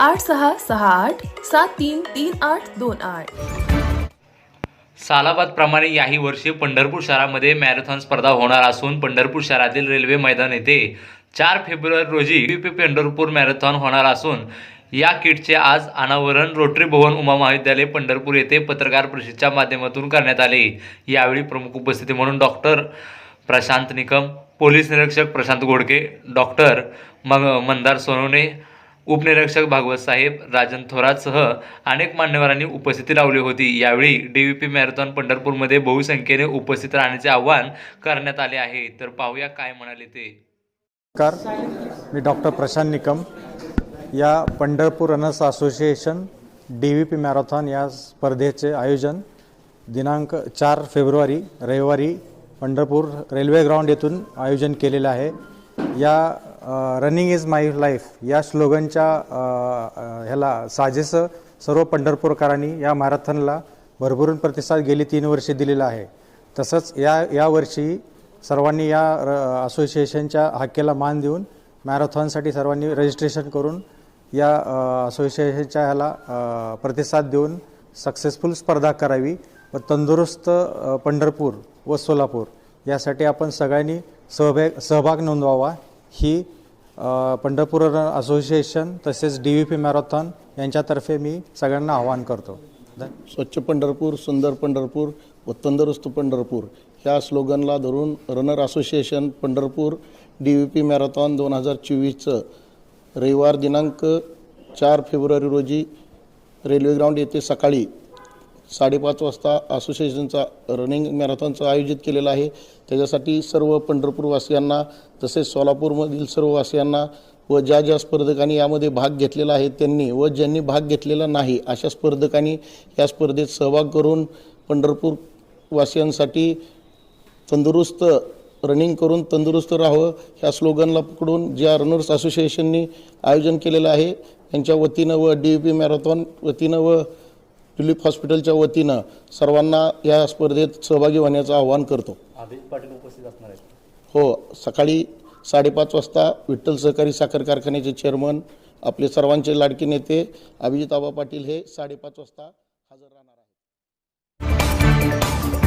आठ सहा सहा आठ सात तीन तीन आठ दोन आठ. सालाबादप्रमाणे याही वर्षी पंढरपूर शहरामध्ये मॅरेथॉन स्पर्धा होणार असून पंढरपूर शहरातील रेल्वे मैदान येथे चार फेब्रुवारी रोजी पी पंढरपूर मॅरेथॉन होणार असून या किटचे आज अनावरण रोटरी भवन उमा महाविद्यालय पंढरपूर येथे पत्रकार परिषदेच्या माध्यमातून करण्यात आले. यावेळी प्रमुख उपस्थिती म्हणून डॉक्टर प्रशांत निकम पोलीस निरीक्षक प्रशांत गोडके डॉक्टर मग मंदार सोनवणे उपनिरीक्षक भागवत साहेब राजन थोरातसह अनेक मान्यवरांनी उपस्थिती लावली होती. यावेळी डी व्ही पी मॅरेथॉन पंढरपूरमध्ये बहुसंख्येने उपस्थित राहण्याचे आवाहन करण्यात आले आहे. तर पाहूया काय म्हणाले ते. नमस्कार. मी डॉक्टर प्रशांत निकम. या Pandharpur runners association D V P marathon या स्पर्धेचे आयोजन दिनांक चार फेब्रुवारी रविवारी पंढरपूर रेल्वे ग्राउंड येथून आयोजन केलेलं आहे. या रनिंग इज माय लाईफ या स्लोगनच्या ह्याला साजेसं सर्व पंढरपूरकरांनी या मॅरेथॉनला भरभरून प्रतिसाद गेली तीन वर्षे दिलेला आहे. तसंच या यावर्षी सर्वांनी या र असोसिएशनच्या हाकेला मान देऊन मॅरेथॉनसाठी सर्वांनी रजिस्ट्रेशन करून या असोसिएशनच्या ह्याला प्रतिसाद देऊन सक्सेसफुल स्पर्धा करावी व तंदुरुस्त पंढरपूर व सोलापूर यासाठी आपण सगळ्यांनी सहभाग सहभाग नोंदवावा ही पंढरपूर असोसिएशन तसेच डी व्ही पी मॅरेथॉन यांच्यातर्फे मी सगळ्यांना आवाहन करतो. स्वच्छ पंढरपूर सुंदर पंढरपूर व तंदुरुस्त पंढरपूर ह्या स्लोगनला धरून runner association Pandharpur D V P marathon दोन हजार चोवीसचं रविवार दिनांक चार फेब्रुवारी रोजी रेल्वे ग्राउंड येथे सकाळी साडेपाच वाजता असोसिएशनचा रनिंग मॅरेथॉनचं आयोजित केलेलं आहे. त्याच्यासाठी सर्व पंढरपूरवासियांना तसेच सोलापूरमधील सर्व वासियांना व ज्या ज्या स्पर्धकांनी यामध्ये भाग घेतलेला आहे त्यांनी व ज्यांनी भाग घेतलेला नाही अशा स्पर्धकांनी या स्पर्धेत सहभाग करून पंढरपूर वासियांसाठी तंदुरुस्त रनिंग करून तंदुरुस्त राहावं ह्या स्लोगनला पकडून ज्या रनर्स असोसिएशननी आयोजन केलेलं आहे त्यांच्या वतीनं व डी यू पी मॅरेथॉन वतीनं व ट्युलिप हॉस्पिटलच्या वतीनं सर्वांना या स्पर्धेत सहभागी होण्याचं आवाहन करतो. हो सकाळी साडेपाच वाजता विठ्ठल सहकारी साखर कारखान्याचे चेअरमन आपले सर्वांचे लाडके नेते अभिजित आबा पाटील हे साडेपाच वाजता हजर राहणार आहेत.